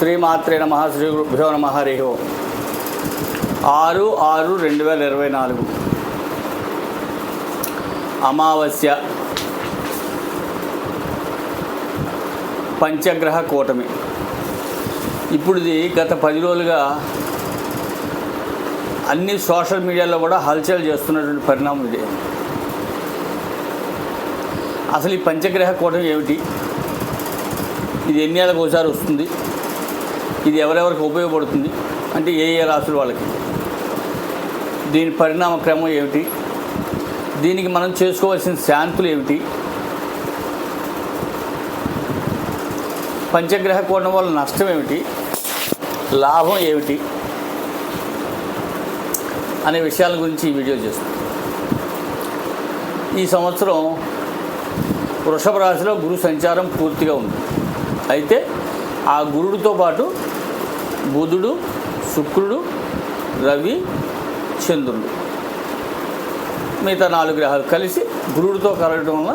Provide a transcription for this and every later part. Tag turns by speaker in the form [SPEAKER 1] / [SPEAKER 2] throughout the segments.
[SPEAKER 1] శ్రీమాత్రే నమ శ్రీ గురుభ్యో నమ హరి ఓం. ఆరు ఆరు రెండు వేల ఇరవై నాలుగు. అమావాస్య. పంచగ్రహ కూటమి. ఇప్పుడుది గత పది రోజులుగా అన్ని సోషల్ మీడియాలో కూడా హల్చల్ చేస్తున్నటువంటి పరిణామం ఇది. అసలు ఈ పంచగ్రహ కూటమి ఏమిటి? ఇది ఎన్ని ఏళ్ళకి ఒకసారి వస్తుంది? ఇది ఎవరెవరికి ఉపయోగపడుతుంది అంటే ఏ ఏ రాసుల వాళ్ళకి? దీని పరిణామ క్రమం ఏమిటి? దీనికి మనం చేసుకోవాల్సిన శాంతులు ఏమిటి? పంచగ్రహ కోణం వల్ల నష్టం ఏమిటి? లాభం ఏమిటి? అనే విషయాల గురించి ఈ వీడియో చేస్తాం. ఈ సంవత్సరం వృషభ రాశిలో గురు సంచారం పూర్తిగా ఉంది. అయితే ఆ గురుడితో పాటు బుధుడు శుక్రుడు రవి చంద్రుడు. మిగతా నాలుగు గ్రహాలు కలిసి గురుడితో కలగడం వల్ల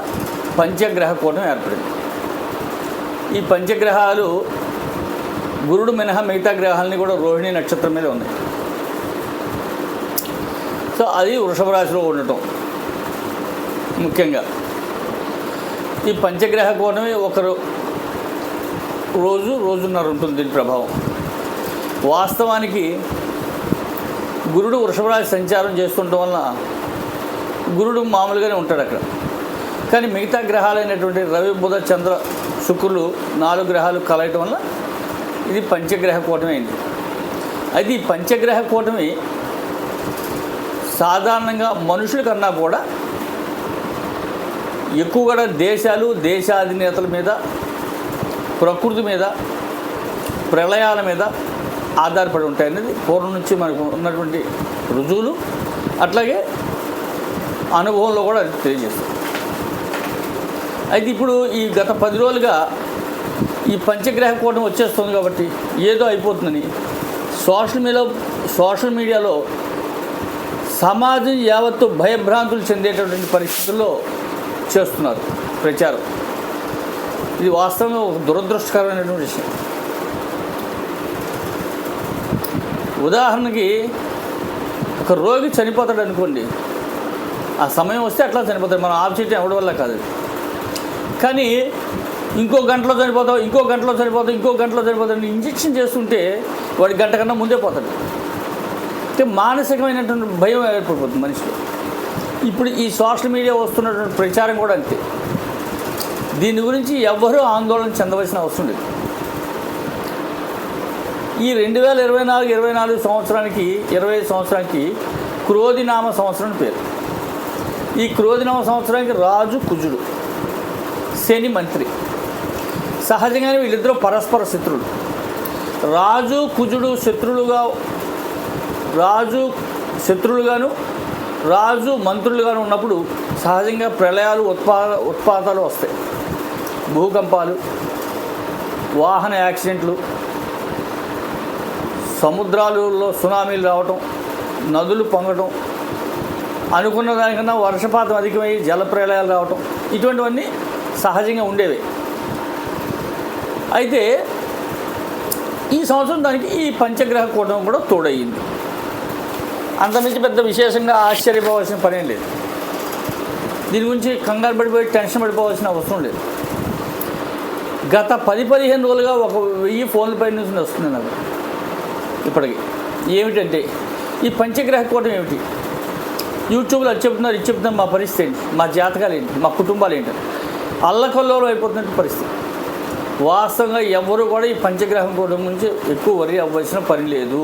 [SPEAKER 1] పంచగ్రహ కూటం ఏర్పడింది. ఈ పంచగ్రహాలు గురుడు మినహా మిగతా గ్రహాలని కూడా రోహిణి నక్షత్రం మీద ఉన్నాయి. సో అది వృషభ రాశిలో ఉండటం ముఖ్యంగా. ఈ పంచగ్రహ కోణమే ఒకరు రోజు రోజున్నర ఉంటుంది దీని ప్రభావం. వాస్తవానికి గురుడు వృషభ సంచారం చేస్తుండటం వలన గురుడు మామూలుగానే ఉంటాడు అక్కడ. కానీ మిగతా గ్రహాలైనటువంటి రవి బుధ చంద్ర శుక్రులు నాలుగు గ్రహాలు కలయటం వల్ల ఇది పంచగ్రహ కూటమి అయింది. అయితే ఈ పంచగ్రహ కూటమి సాధారణంగా మనుషుల కన్నా కూడా ఎక్కువగా దేశాలు దేశాధినేతల మీద ప్రకృతి మీద ప్రళయాల మీద ఆధారపడి ఉంటాయి అనేది పూర్వం నుంచి మనకు ఉన్నటువంటి రుజువులు. అట్లాగే అనుభవంలో కూడా అది తెలియజేస్తుంది. అయితే ఇప్పుడు ఈ గత పది రోజులుగా ఈ పంచగ్రహ కూటం వచ్చేస్తుంది కాబట్టి ఏదో అయిపోతుందని సోషల్ మీడియాలో సోషల్ మీడియాలో సమాజం యావత్తు భయభ్రాంతులు చెందేటటువంటి పరిస్థితుల్లో చేస్తున్నారు ప్రచారం. ఇది వాస్తవంగా ఒక దురదృష్టకరమైనటువంటి విషయం. ఉదాహరణకి ఒక రోగి చనిపోతాడు అనుకోండి. ఆ సమయం వస్తే అట్లా చనిపోతాడు. మనం ఆఫ్ చేయటం ఎవడి వల్ల కాదు. కానీ ఇంకో గంటలో చనిపోతావు ఇంకో గంటలో చనిపోతావు ఇంకో గంటలో చనిపోతాడు ఇంజెక్షన్ చేస్తుంటే వాడి గంట కన్నా ముందే పోతాడు. అంటే మానసికమైనటువంటి భయం ఏర్పడిపోతుంది మనిషిలో ఇప్పుడు ఈ సోషల్ మీడియా వస్తున్నటువంటి ప్రచారం కూడా అంతే. దీని గురించి ఎవ్వరూ ఆందోళన చెందవలసిన అవసరం లేదు. ఈ రెండు వేల ఇరవై నాలుగు ఇరవై నాలుగు సంవత్సరానికి ఇరవై సంవత్సరానికి క్రోధినామ సంవత్సరం పేరు. ఈ క్రోధినామ సంవత్సరానికి రాజు కుజుడు శని మంత్రి. సహజంగానే వీళ్ళిద్దరూ పరస్పర శత్రులు. రాజు కుజుడు శత్రులుగా రాజు శత్రువులుగాను రాజు మంత్రులుగాను ఉన్నప్పుడు సహజంగా ప్రళయాలు ఉత్పా ఉత్పాతాలు వస్తాయి. భూకంపాలు వాహన యాక్సిడెంట్లు సముద్రాలలో సునామీలు రావటం నదులు పొంగటం అనుకున్న దానికన్నా వర్షపాతం అధికమై జలప్రలయాలు రావటం ఇటువంటివన్నీ సహజంగా ఉండేవి. అయితే ఈ సంవత్సరం దానికి ఈ పంచగ్రహ కూటమి కూడా తోడయ్యింది అంతమించి పెద్ద విశేషంగా ఆశ్చర్యపోవాల్సిన పనేం లేదు. దీని గురించి కంగారు పడిపోయి టెన్షన్ పడిపోవాల్సిన అవసరం లేదు. గత పది పదిహేను రోజులుగా ఒక వెయ్యి ఫోన్ల పై నుంచి వస్తుంది నాకు. ఇప్పటికి. ఏమిటంటే ఈ పంచగ్రహ కూటం ఏమిటి? యూట్యూబ్లో అది చెప్తున్నారు ఇది చెప్తున్నారు మా పరిస్థితి ఏంటి? మా జాతకాలు ఏంటి? మా కుటుంబాలు ఏంటి? అల్లకల్లోలం అయిపోతున్న పరిస్థితి. వాస్తవంగా ఎవరు కూడా ఈ పంచగ్రహం కూటం గురించి ఎక్కువ వరి అవ్వాల్సిన పని లేదు.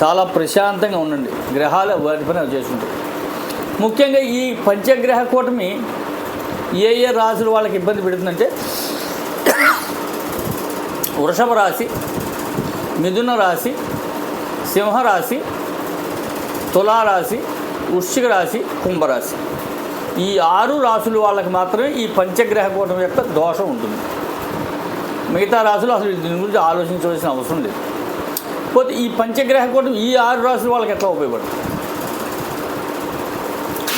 [SPEAKER 1] చాలా ప్రశాంతంగా ఉండండి. గ్రహాలు వాటి పని అవి చేసుకుంటాయి ముఖ్యంగా ఈ పంచగ్రహ కూటమి ఏ ఏ రాశులు వాళ్ళకి ఇబ్బంది పెడుతుందంటే వృషభ రాశి మిథున రాశి సింహరాశి తులారాశి వృశ్చిక రాశి కుంభరాశి. ఈ ఆరు రాశులు వాళ్ళకి మాత్రమే ఈ పంచగ్రహ కూటమి యొక్క దోషం ఉంటుంది. మిగతా రాశులు అసలు దీని గురించి ఆలోచించవలసిన అవసరం లేదు. పోతే ఈ పంచగ్రహ కూటమి ఈ ఆరు రాశులు వాళ్ళకి ఎట్లా ఉపయోగపడుతుంది?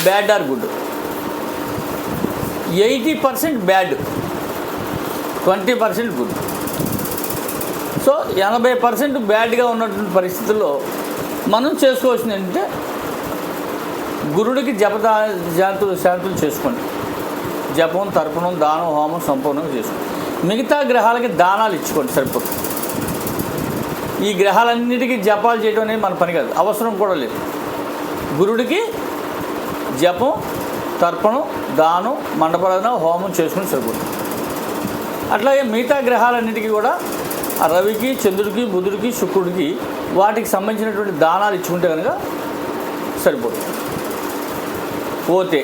[SPEAKER 1] Bad or good? Eighty percent bad twenty percent good. So ఎనభై పర్సెంట్ బ్యాడ్గా ఉన్నటువంటి పరిస్థితుల్లో మనం చేసుకోవాల్సింది ఏంటంటే గురుడికి జపదా శాంతులు శాంతులు చేసుకోండి. జపం తర్పణం దానం హోమం సంపూర్ణంగా చేసుకోండి. మిగతా గ్రహాలకి దానాలు ఇచ్చుకోండి సరిపోతుంది ఈ గ్రహాలన్నిటికీ జపాలు చేయడం అనేది మన పని కాదు. అవసరం కూడా లేదు. గురుడికి జపం తర్పణం దానం మండపరాధన హోమం చేసుకుని సరిపోతుంది. అట్లాగే మిగతా గ్రహాలన్నిటికీ కూడా ఆ రవికి చంద్రుడికి బుధుడికి శుక్రుడికి వాటికి సంబంధించినటువంటి దానాలు ఇచ్చుకుంటే కనుక సరిపోతుంది. పోతే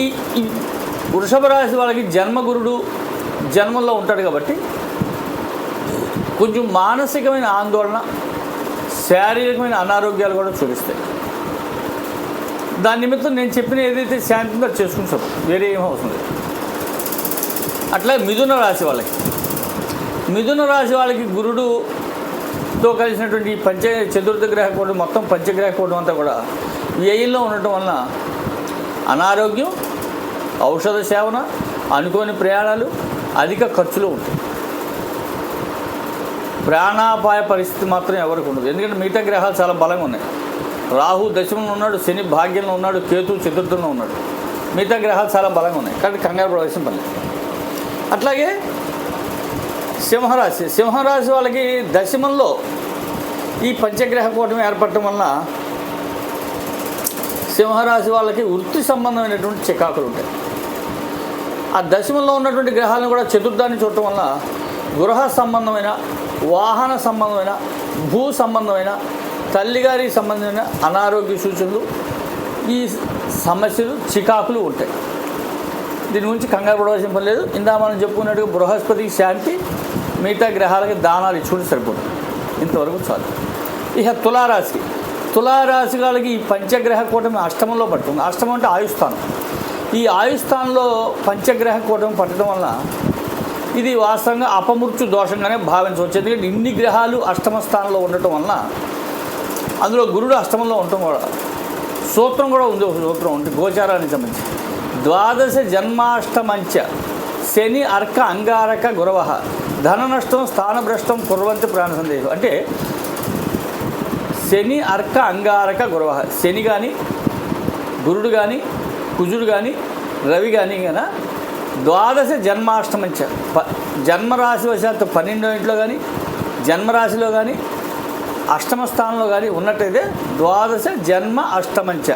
[SPEAKER 1] ఈ వృషభ రాశి వాళ్ళకి జన్మగురుడు జన్మంలో ఉంటాడు కాబట్టి కొంచెం మానసికమైన ఆందోళన శారీరకమైన అనారోగ్యాలు కూడా చూపిస్తాయి. దాని నిమిత్తం నేను చెప్పిన ఏదైతే శాంతిందో చేసుకుంటాం చేసుకుని చెప్పు వేరే ఏం అవసరం లేదు. అట్లా మిథున రాశి వాళ్ళకి మిథున రాశి వాళ్ళకి గురుడుతో కలిసినటువంటి పంచ చతుర్థ గ్రహ కూటం మొత్తం పంచగ్రహ కూటం అంతా కూడా వ్యయంలో ఉండటం వలన అనారోగ్యం ఔషధ సేవన అనుకోని ప్రయాణాలు అధిక ఖర్చులు ఉంటాయి. ప్రాణాపాయ పరిస్థితి మాత్రం ఎవరికి ఉండదు. ఎందుకంటే మిగతా గ్రహాలు చాలా బలంగా ఉన్నాయి. రాహు దశమంలో ఉన్నాడు శని భాగ్యంలో ఉన్నాడు కేతు చతుర్థంలో ఉన్నాడు. మిగతా గ్రహాలు చాలా బలంగా ఉన్నాయి. కాబట్టి కంగారు ప్రవేశం పని అట్లాగే సింహరాశి. సింహరాశి వాళ్ళకి దశమంలో ఈ పంచగ్రహ కూటమి ఏర్పడటం వలన సింహరాశి వాళ్ళకి వృత్తి సంబంధమైనటువంటి చికాకులు ఉంటాయి. ఆ దశమంలో ఉన్నటువంటి గ్రహాలను కూడా చతుర్థాన్ని చూడటం వల్ల గృహ సంబంధమైన వాహన సంబంధమైన భూ సంబంధమైన తల్లిగారికి సంబంధమైన అనారోగ్య సూచనలు ఈ సమస్యలు చికాకులు ఉంటాయి. దీని గురించి కంగారు పడవలసిన పని లేదు. ఇందా మనం చెప్పుకున్నట్టుగా బృహస్పతికి శాంతి మిగతా గ్రహాలకి దానాలు ఇచ్చుకుంటే సరిపోతుంది. ఇంతవరకు చాలు. ఇక తులారాశి. తులారాశి వాళ్ళకి ఈ పంచగ్రహ కూటమి అష్టమంలో పడుతుంది. అష్టమం అంటే ఆయుస్థానం. ఈ ఆయుస్థానంలో పంచగ్రహ కూటమి పట్టడం వలన ఇది వాస్తవంగా అపమృత్యు దోషంగానే భావించవచ్చు. ఎందుకంటే ఇన్ని గ్రహాలు అష్టమ స్థానంలో ఉండటం వలన అందులో గురుడు అష్టమంలో ఉండటం కూడా సూత్రం కూడా ఉంది. ఒక సూత్రం ఉంది. గోచారానికి సంబంధించి. ద్వాదశ జన్మాష్టమంచ. శని అర్క అంగారక గురవ ధన నష్టం స్థానభ్రష్టం కుర్వంతి ప్రాణ సందేహం. అంటే శని అర్క అంగారక గురవ. శని కానీ గురుడు కానీ కుజుడు కానీ రవి కానీ గన ద్వాదశ జన్మాష్టమంచ ప జన్మరాశి వశాత్తు పన్నెండో ఇంట్లో కానీ జన్మరాశిలో కానీ అష్టమ స్థానంలో కానీ ఉన్నట్టయితే ద్వాదశ జన్మ అష్టమంచ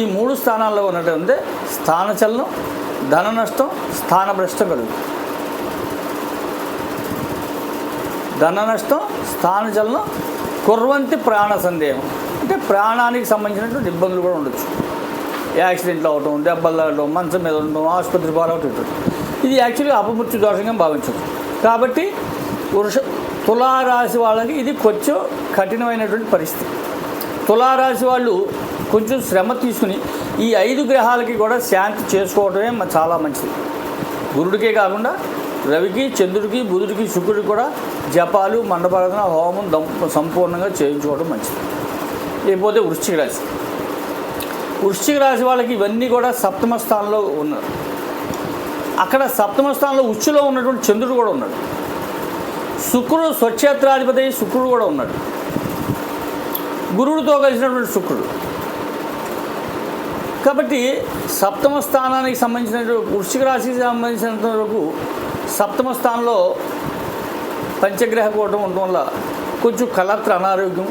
[SPEAKER 1] ఈ మూడు స్థానాల్లో ఉన్నట్టు ఉంటే స్థానచలనం ధన నష్టం స్థానభ్రష్టం కలుగుతుంది. ధన నష్టం స్థానచలనం కుర్వంతి ప్రాణ సందేహం. అంటే ప్రాణానికి సంబంధించినటువంటి ఇబ్బందులు కూడా ఉండొచ్చు. యాక్సిడెంట్లు అవటం దెబ్బలు తగలటం మంచం మీద ఉండటం ఆసుపత్రి పాలవటం ఇది యాక్చువల్గా అపమృత్యు దోషంగా భావించవచ్చు కాబట్టి వృష తులారాశి వాళ్ళకి ఇది కొంచెం కఠినమైనటువంటి పరిస్థితి. తులారాశి వాళ్ళు కొంచెం శ్రమ తీసుకుని ఈ ఐదు గ్రహాలకి కూడా శాంతి చేసుకోవడమే చాలా మంచిది. గురుడికే కాకుండా రవికి చంద్రుడికి బుధుడికి శుక్రుడికి కూడా జపాలు మండపారాధన హోమం దం సంపూర్ణంగా చేయించుకోవడం మంచిది. లేకపోతే వృశ్చిక రాశి. వృశ్చిక రాశి వాళ్ళకి ఇవన్నీ కూడా సప్తమ స్థానంలో ఉన్నారు. అక్కడ సప్తమ స్థానంలో ఉచ్చులో ఉన్నటువంటి చంద్రుడు కూడా ఉన్నాడు. శుక్రుడు స్వక్షేత్రాధిపతి శుక్రుడు కూడా ఉన్నాడు. గురుడితో కలిసినటువంటి శుక్రుడు. కాబట్టి సప్తమ స్థానానికి సంబంధించిన వృశ్చిక రాశికి సంబంధించినంత వరకు సప్తమ స్థానంలో పంచగ్రహ కూటం ఉండటం వల్ల కొంచెం కలత్ర అనారోగ్యం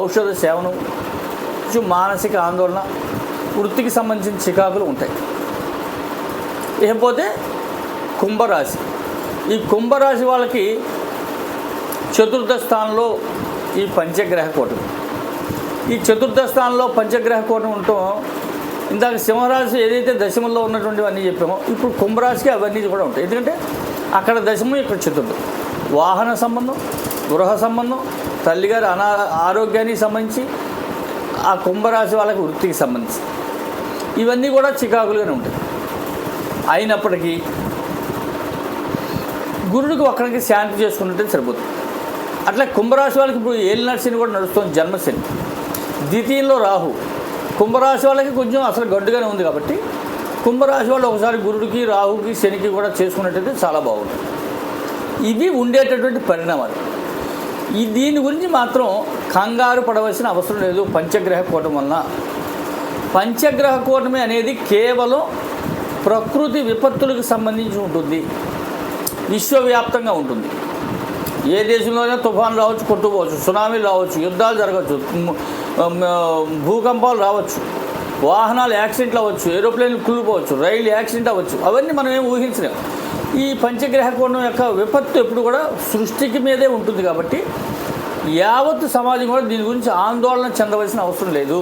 [SPEAKER 1] ఔషధ సేవనం కొంచెం మానసిక ఆందోళన వృత్తికి సంబంధించిన చికాకులు ఉంటాయి. ఇకపోతే కుంభరాశి. ఈ కుంభరాశి వాళ్ళకి చతుర్థ స్థానంలో ఈ పంచగ్రహ కూటం. ఈ చతుర్థ స్థానంలో పంచగ్రహ కూటం ఉండటం ఇందాక సింహరాశి ఏదైతే దశమంలో ఉన్నటువంటివన్నీ చెప్పామో ఇప్పుడు కుంభరాశికి అవన్నీ కూడా ఉంటాయి. ఎందుకంటే అక్కడ దశము ఇక్కడ చతుర్థం. వాహన సంబంధం గృహ సంబంధం తల్లిగారి అనా ఆరోగ్యానికి సంబంధించి ఆ కుంభరాశి వాళ్ళకి వృత్తికి సంబంధించి. ఇవన్నీ కూడా చికాకులుగానే ఉంటాయి. అయినప్పటికీ గురుడికి ఒక్కడికి శాంతి చేసుకున్నట్టే సరిపోతుంది. అట్లా కుంభరాశి వాళ్ళకి ఇప్పుడు ఏలినాటి శని కూడా నడుస్తుంది జన్మశని ద్వితీయంలో రాహు. కుంభరాశి వాళ్ళకి కొంచెం అసలు గడ్డుగానే ఉంది కాబట్టి కుంభరాశి వాళ్ళు ఒకసారి గురుడికి రాహుకి శనికి కూడా చేసుకున్నట్టయితే చాలా బాగుంటుంది. ఇవి ఉండేటటువంటి పరిణామాలు. ఈ దీని గురించి మాత్రం కంగారు పడవలసిన అవసరం లేదు పంచగ్రహ కూటం వలన. పంచగ్రహ కూటమి అనేది కేవలం ప్రకృతి విపత్తులకు సంబంధించి ఉంటుంది. విశ్వవ్యాప్తంగా ఉంటుంది. ఏ దేశంలోనే తుఫాన్ రావచ్చు కొట్టుకోవచ్చు సునామీలు రావచ్చు యుద్ధాలు జరగవచ్చు భూకంపాలు రావచ్చు వాహనాలు యాక్సిడెంట్లు అవ్వచ్చు ఏరోప్లేన్లు కూలిపోవచ్చు రైలు యాక్సిడెంట్ అవ్వచ్చు అవన్నీ మనం ఏం ఊహించలేము ఈ పంచగ్రహ కోణం యొక్క విపత్తు ఎప్పుడు కూడా సృష్టికి మీదే ఉంటుంది కాబట్టి యావత్ సమాజం కూడా దీని గురించి ఆందోళన చెందవలసిన అవసరం లేదు.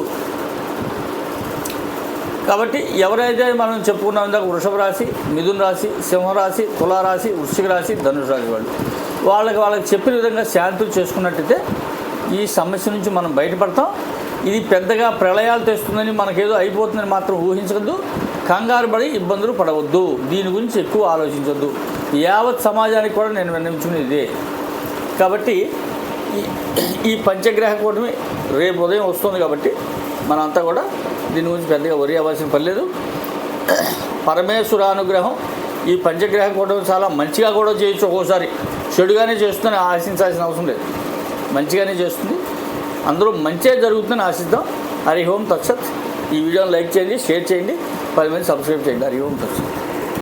[SPEAKER 1] కాబట్టి ఎవరైతే మనం చెప్పుకున్నాం ఇందాక వృషభ రాశి మిథున రాశి సింహరాశి తులారాశి వృశ్చిక రాశి ధనుసు రాశి వాళ్ళు వాళ్ళకి వాళ్ళకి చెప్పిన విధంగా శాంతులు చేసుకున్నట్టయితే ఈ సమస్య నుంచి మనం బయటపడతాం. ఇది పెద్దగా ప్రళయాలు తెస్తుందని మనకేదో అయిపోతుందని మాత్రం ఊహించవద్దు కంగారు పడి ఇబ్బందులు పడవద్దు. దీని గురించి ఎక్కువ ఆలోచించవద్దు యావత్ సమాజానికి కూడా నేను విన్నవించుకునేది ఇదే. కాబట్టి ఈ ఈ పంచగ్రహ కూటమి రేపు ఉదయం వస్తుంది కాబట్టి మనంతా కూడా దీని గురించి పెద్దగా వరి అవ్వాల్సిన పని లేదు. పరమేశ్వర అనుగ్రహం ఈ పంచగ్రహ కూటమి చాలా మంచిగా కూడా చేయొచ్చు ఒక్కోసారి. చెడుగానే చేస్తుందని ఆశించాల్సిన అవసరం లేదు. మంచిగానే చేస్తుంది. అందరూ మంచిగా జరుగుతుందని ఆశిద్దాం. హరి హోం తత్సత్. ఈ వీడియోని లైక్ చేయండి షేర్ చేయండి. పది మంది సబ్స్క్రైబ్ చేయండి. హరి ఓం